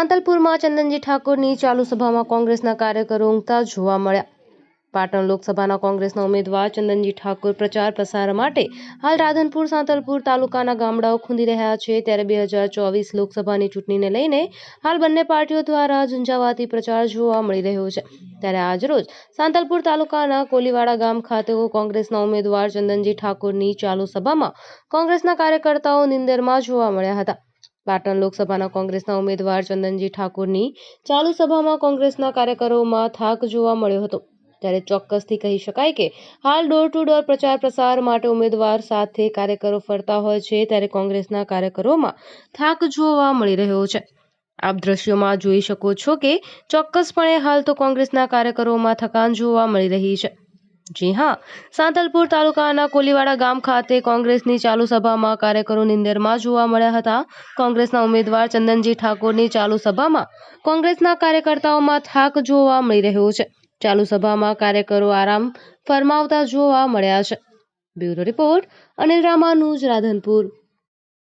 સાંતલપુરમાં ચંદનજી ઠાકોરની ચાલુ સભામાં કોંગ્રેસના કાર્યકરો ઊંઘતા જોવા મળ્યા. પાટણ લોકસભાના કોંગ્રેસના ઉમેદવાર ચંદનજી ઠાકોર પ્રચાર પ્રસાર માટે હાલ રાધનપુર, સાંતલપુર તાલુકાના ગામડાઓ ખૂંદી રહ્યા છે. ત્યારે બે હજાર ચોવીસ લોકસભાની ચૂંટણીને લઈને હાલ બંને પાર્ટીઓ દ્વારા ઝુંઝાવાતી પ્રચાર જોવા મળી રહ્યો છે. ત્યારે આજરોજ સાંતલપુર તાલુકાના કોલીવાડા ગામ ખાતે કોંગ્રેસના ઉમેદવાર ચંદનજી ઠાકોરની ચાલુ સભામાં કોંગ્રેસના કાર્યકર્તાઓ નિંદરમાં જોવા મળ્યા હતા. પાટણ લોકસભાના કોંગ્રેસના ઉમેદવાર ચંદનજી ઠાકોરની ચાલુ સભામાં કોંગ્રેસના કાર્યકરોમાં થાક જોવા મળ્યો હતો. ત્યારે ચોક્કસથી કહી શકાય કે હાલ ડોર ટુ ડોર પ્રચાર પ્રસાર માટે ઉમેદવાર સાથે કાર્યકરો ફરતા હોય છે ત્યારે કોંગ્રેસના કાર્યકરોમાં થાક જોવા મળી રહ્યો છે. આપ દ્રશ્યોમાં જોઈ શકો છો કે ચોક્કસપણે હાલ તો કોંગ્રેસના કાર્યકરોમાં થકાન જોવા મળી રહી છે. જી હા. સાંતલપુર તાલુકાના કોલીવાડા ગામ ખાતે કોંગ્રેસની ચાલુ સભામાં કાર્યકરો નિંદરમાં જોવા મળ્યા હતા. કોંગ્રેસના ઉમેદવાર ચંદનજી ઠાકોરની ચાલુ સભામાં કોંગ્રેસના કાર્યકર્તાઓમાં થાક જોવા મળી રહ્યો છે. ચાલુ સભામાં કાર્યકરો આરામ ફરમાવતા જોવા મળ્યા છે. Bureau report Anil Ramanuj, Radhanpur.